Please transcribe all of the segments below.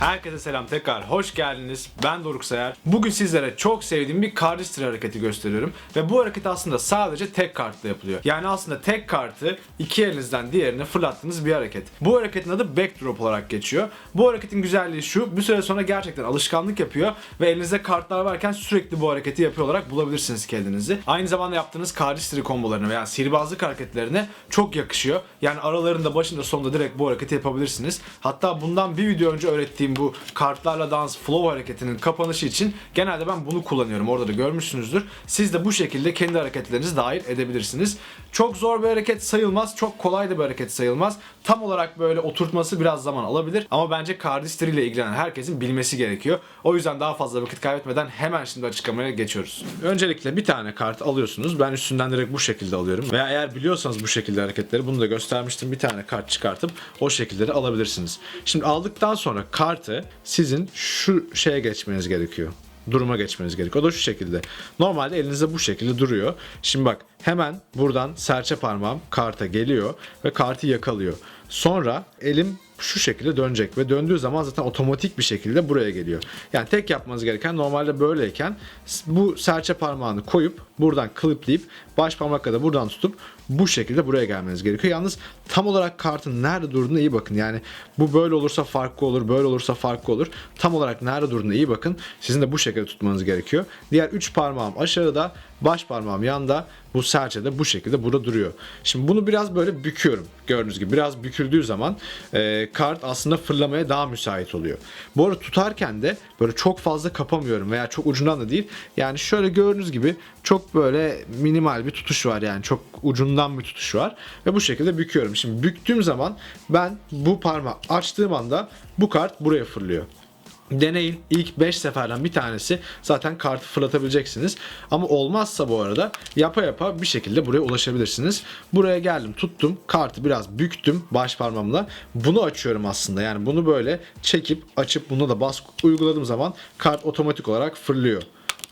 Herkese selam tekrar hoş geldiniz. Ben Doruk Sayar. Bugün sizlere çok sevdiğim bir cardistry hareketi gösteriyorum. Ve bu hareket aslında sadece tek kartla yapılıyor. Yani aslında tek kartı iki elinizden diğerine fırlattığınız bir hareket. Bu hareketin adı backdrop olarak geçiyor. Bu hareketin güzelliği şu. Bir süre sonra gerçekten alışkanlık yapıyor. Ve elinizde kartlar varken sürekli bu hareketi yapıyor olarak bulabilirsiniz kendinizi. Aynı zamanda yaptığınız cardistry kombolarına veya sihirbazlık hareketlerine çok yakışıyor. Yani aralarında başında sonunda direkt bu hareketi yapabilirsiniz. Hatta bundan bir video önce öğrettiğim bu kartlarla dans flow hareketinin kapanışı için genelde ben bunu kullanıyorum. Orada da görmüşsünüzdür. Siz de bu şekilde kendi hareketlerinizi dahil edebilirsiniz. Çok zor bir hareket sayılmaz. Çok kolay da bir hareket sayılmaz. Tam olarak böyle oturtması biraz zaman alabilir. Ama bence cardistry ile ilgilenen herkesin bilmesi gerekiyor. O yüzden daha fazla vakit kaybetmeden hemen şimdi açıklamaya geçiyoruz. Öncelikle bir tane kart alıyorsunuz. Ben üstünden direkt bu şekilde alıyorum. Veya eğer biliyorsanız bu şekilde hareketleri bunu da göstermiştim. Bir tane kart çıkartıp o şekilleri alabilirsiniz. Şimdi aldıktan sonra kartı sizin şu şeye geçmeniz gerekiyor duruma geçmeniz gerekiyor. O da şu şekilde. Normalde elinizde bu şekilde duruyor. Şimdi bak hemen buradan serçe parmağım karta geliyor ve kartı yakalıyor. Sonra elim şu şekilde dönecek ve döndüğü zaman zaten otomatik bir şekilde buraya geliyor. Yani tek yapmanız gereken normalde böyleyken bu serçe parmağını koyup buradan klipleyip baş parmakla da buradan tutup bu şekilde buraya gelmeniz gerekiyor. Yalnız tam olarak kartın nerede durduğuna iyi bakın. Yani bu böyle olursa farklı olur, böyle olursa farklı olur. Tam olarak nerede durduğuna iyi bakın. Sizin de bu şekilde tutmanız gerekiyor. Diğer 3 parmağım aşağıda, baş parmağım yanda. Bu serçe de bu şekilde burada duruyor. Şimdi bunu biraz böyle büküyorum. Gördüğünüz gibi biraz büküldüğü zaman e, kart aslında fırlamaya daha müsait oluyor. Bu arada tutarken de böyle çok fazla kapamıyorum veya çok ucundan da değil. Yani şöyle gördüğünüz gibi çok böyle minimal bir tutuş var yani çok ucundan bir tutuş var ve bu şekilde büküyorum. Şimdi büktüğüm zaman ben bu parmağı açtığım anda bu kart buraya fırlıyor. Deneyin ilk 5 seferden bir tanesi zaten kartı fırlatabileceksiniz. Ama olmazsa bu arada yapa yapa bir şekilde buraya ulaşabilirsiniz. Buraya geldim tuttum kartı biraz büktüm baş parmağımla. Bunu açıyorum aslında yani bunu böyle çekip açıp buna da baskı uyguladığım zaman kart otomatik olarak fırlıyor.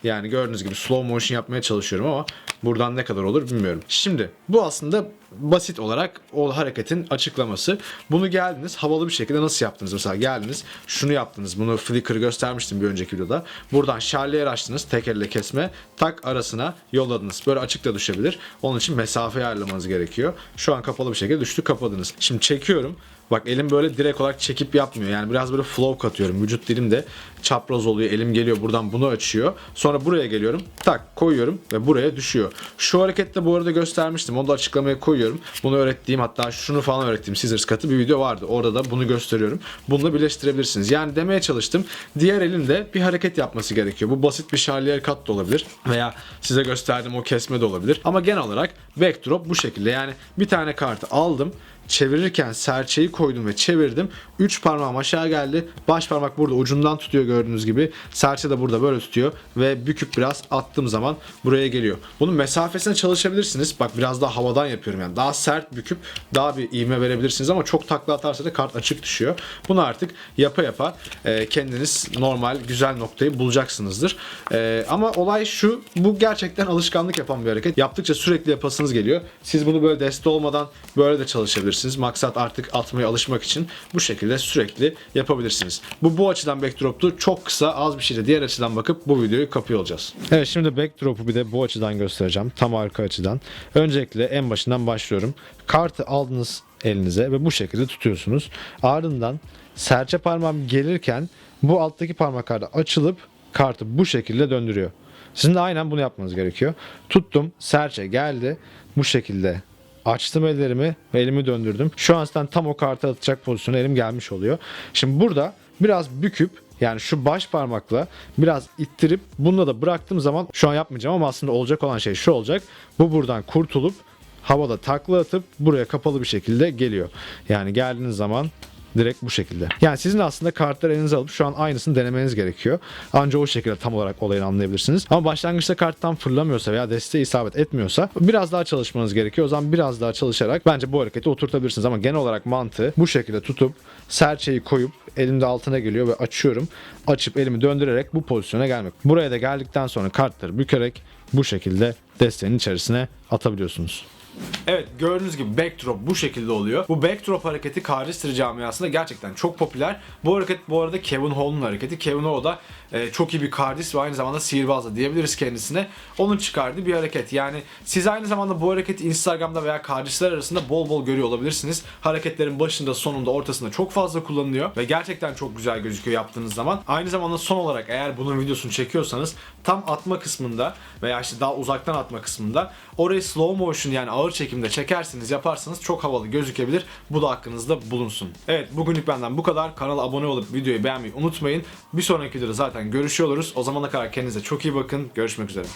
Yani gördüğünüz gibi slow motion yapmaya çalışıyorum ama buradan ne kadar olur bilmiyorum. Şimdi bu aslında basit olarak o hareketin açıklaması. Bunu geldiniz havalı bir şekilde nasıl yaptınız? Mesela geldiniz şunu yaptınız. Bunu flicker göstermiştim bir önceki videoda. Buradan şarliyer açtınız tek elle kesme. Tak arasına yolladınız. Böyle açık da düşebilir. Onun için mesafeyi ayarlamanız gerekiyor. Şu an kapalı bir şekilde düştü kapadınız. Şimdi çekiyorum. Bak elim böyle direkt olarak çekip yapmıyor. Yani biraz böyle flow katıyorum. Vücut dilim de çapraz oluyor. Elim geliyor buradan bunu açıyor. Sonra buraya geliyorum. Tak koyuyorum ve buraya düşüyor. Şu harekette bu arada göstermiştim. Onu da açıklamaya koyuyorum. Bunu öğrettiğim hatta şunu falan öğrettiğim scissors katı bir video vardı. Orada da bunu gösteriyorum. Bununla birleştirebilirsiniz. Yani demeye çalıştım. Diğer elimde bir hareket yapması gerekiyor. Bu basit bir şarliyer kat da olabilir. Veya size gösterdiğim o kesme de olabilir. Ama genel olarak backdrop bu şekilde. Yani bir tane kartı aldım çevirirken serçeyi koydum ve çevirdim. 3 parmağım aşağı geldi. Baş parmak burada ucundan tutuyor gördüğünüz gibi. Serçe de burada böyle tutuyor ve büküp biraz attığım zaman buraya geliyor. Bunun mesafesine çalışabilirsiniz. Bak biraz daha havadan yapıyorum yani. Daha sert büküp daha bir ivme verebilirsiniz ama çok takla atarsa da kart açık düşüyor. Bunu artık yapa yapa e, kendiniz normal güzel noktayı bulacaksınızdır. E, ama olay şu. Bu gerçekten alışkanlık yapan bir hareket. Yaptıkça sürekli yapasınız geliyor. Siz bunu böyle deste olmadan böyle de çalışabilirsiniz. Maksat artık atmaya alışmak için bu şekilde sürekli yapabilirsiniz. Bu bu açıdan backdrop'tu. Çok kısa az bir şeyle diğer açıdan bakıp bu videoyu kapıyor olacağız. Evet şimdi backdrop'u bir de bu açıdan göstereceğim. Tam arka açıdan. Öncelikle en başından başlıyorum. Kartı aldınız elinize ve bu şekilde tutuyorsunuz. Ardından serçe parmağım gelirken bu alttaki parmaklarda açılıp kartı bu şekilde döndürüyor. Sizin de aynen bunu yapmanız gerekiyor. Tuttum, serçe geldi. Bu şekilde açtım ellerimi ve elimi döndürdüm. Şu an tam o kartı atacak pozisyona elim gelmiş oluyor. Şimdi burada biraz büküp yani şu baş parmakla biraz ittirip bununla da bıraktığım zaman şu an yapmayacağım ama aslında olacak olan şey şu olacak. Bu buradan kurtulup havada takla atıp buraya kapalı bir şekilde geliyor. Yani geldiğiniz zaman direkt bu şekilde. Yani sizin aslında kartları elinize alıp şu an aynısını denemeniz gerekiyor. Ancak o şekilde tam olarak olayını anlayabilirsiniz. Ama başlangıçta karttan fırlamıyorsa veya desteğe isabet etmiyorsa biraz daha çalışmanız gerekiyor. O zaman biraz daha çalışarak bence bu hareketi oturtabilirsiniz. Ama genel olarak mantığı bu şekilde tutup serçeyi koyup elimde altına geliyor ve açıyorum. Açıp elimi döndürerek bu pozisyona gelmek. Buraya da geldikten sonra kartları bükerek bu şekilde desteğin içerisine atabiliyorsunuz. Evet gördüğünüz gibi backdrop bu şekilde oluyor. Bu backdrop hareketi Cardistry camiasında gerçekten çok popüler. Bu hareket bu arada Kevin Hall'un hareketi. Kevin Hall da e, çok iyi bir kardist ve aynı zamanda sihirbaz da diyebiliriz kendisine. Onun çıkardığı bir hareket. Yani siz aynı zamanda bu hareketi Instagram'da veya kardistler arasında bol bol görüyor olabilirsiniz. Hareketlerin başında, sonunda, ortasında çok fazla kullanılıyor ve gerçekten çok güzel gözüküyor yaptığınız zaman. Aynı zamanda son olarak eğer bunun videosunu çekiyorsanız tam atma kısmında veya işte daha uzaktan atma kısmında orayı slow motion yani ağır çekimde çekersiniz yaparsanız çok havalı gözükebilir. Bu da aklınızda bulunsun. Evet bugünlük benden bu kadar. Kanala abone olup videoyu beğenmeyi unutmayın. Bir sonraki videoda zaten görüşüyor oluruz. O zamana kadar kendinize çok iyi bakın. Görüşmek üzere.